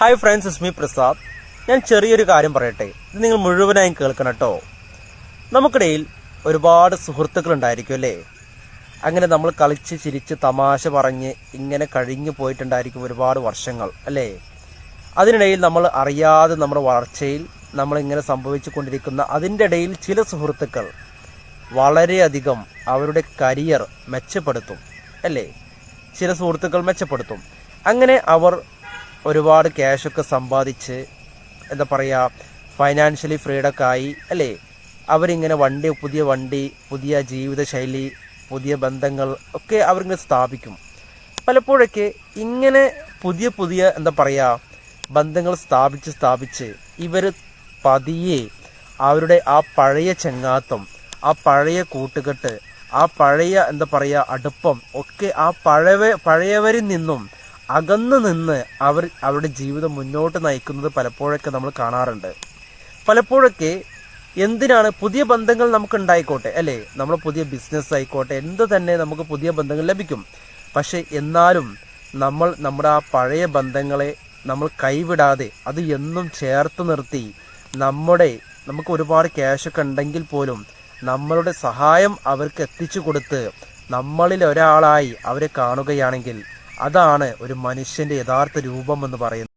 Hi friends ഇസ്മി പ്രസാദ് ഞാൻ ചെറിയൊരു കാര്യം പറയട്ടെ. ഇത് നിങ്ങൾ മുഴുവനായും കേൾക്കണം കേട്ടോ നമുക്കിടയിൽ ഒരുപാട് സുഹൃത്തുക്കൾ ഉണ്ടായിരിക്കും അല്ലേ? അങ്ങനെ നമ്മൾ കളിച്ച് ചിരിച്ച് തമാശ പറഞ്ഞ് ഇങ്ങനെ കഴിഞ്ഞു പോയിട്ടുണ്ടായിരിക്കും ഒരുപാട് വർഷങ്ങൾ അല്ലേ? അതിനിടയിൽ നമ്മൾ അറിയാതെ നമ്മുടെ വളർച്ചയിൽ നമ്മളിങ്ങനെ സംഭവിച്ചു കൊണ്ടിരിക്കുന്ന അതിന്റെ ഇടയിൽ ചില സുഹൃത്തുക്കൾ വളരെയധികം അവരുടെ കരിയർ മെച്ചപ്പെടുത്തും അല്ലേ? ചില സുഹൃത്തുക്കൾ മെച്ചപ്പെടുത്തും. അങ്ങനെ അവർ ഒരുപാട് ക്യാഷൊക്കെ സമ്പാദിച്ച് എന്താ പറയുക ഫൈനാൻഷ്യലി ഫ്രീഡൊക്കെ ആയി അല്ലേ? അവരിങ്ങനെ വണ്ടി പുതിയ വണ്ടി പുതിയ ജീവിതശൈലി പുതിയ ബന്ധങ്ങൾ ഒക്കെ അവരിങ്ങനെ സ്ഥാപിക്കും. പലപ്പോഴൊക്കെ ഇങ്ങനെ പുതിയ പുതിയ എന്താ പറയുക ബന്ധങ്ങൾ സ്ഥാപിച്ച് സ്ഥാപിച്ച് ഇവർ പതിയെ അവരുടെ ആ പഴയ ചെങ്ങാത്തം ആ പഴയ കൂട്ടുകെട്ട് ആ പഴയ എന്താ പറയുക അടുപ്പം ഒക്കെ ആ പഴവ പഴയവരിൽ നിന്നും അകന്നു നിന്ന് അവർ അവരുടെ ജീവിതം മുന്നോട്ട് നയിക്കുന്നത് പലപ്പോഴൊക്കെ നമ്മൾ കാണാറുണ്ട്. പലപ്പോഴൊക്കെ എന്തിനാണ് പുതിയ ബന്ധങ്ങൾ നമുക്ക് ഉണ്ടായിക്കോട്ടെ അല്ലേ? നമ്മൾ പുതിയ ബിസിനസ് ആയിക്കോട്ടെ എന്ത് തന്നെ നമുക്ക് പുതിയ ബന്ധങ്ങൾ ലഭിക്കും. പക്ഷെ എന്നാലും നമ്മൾ നമ്മുടെ ആ പഴയ ബന്ധങ്ങളെ നമ്മൾ കൈവിടാതെ അത് എന്നും ചേർത്ത് നിർത്തി നമ്മുടെ നമുക്ക് ഒരുപാട് ക്യാഷൊക്കെ ഉണ്ടെങ്കിൽ പോലും നമ്മളുടെ സഹായം അവർക്ക് എത്തിച്ചു കൊടുത്ത് നമ്മളിൽ ഒരാളായി അവരെ കാണുകയാണെങ്കിൽ അതാണ് ഒരു മനുഷ്യന്റെ യഥാർത്ഥ രൂപം എന്ന് പറയുന്നത്.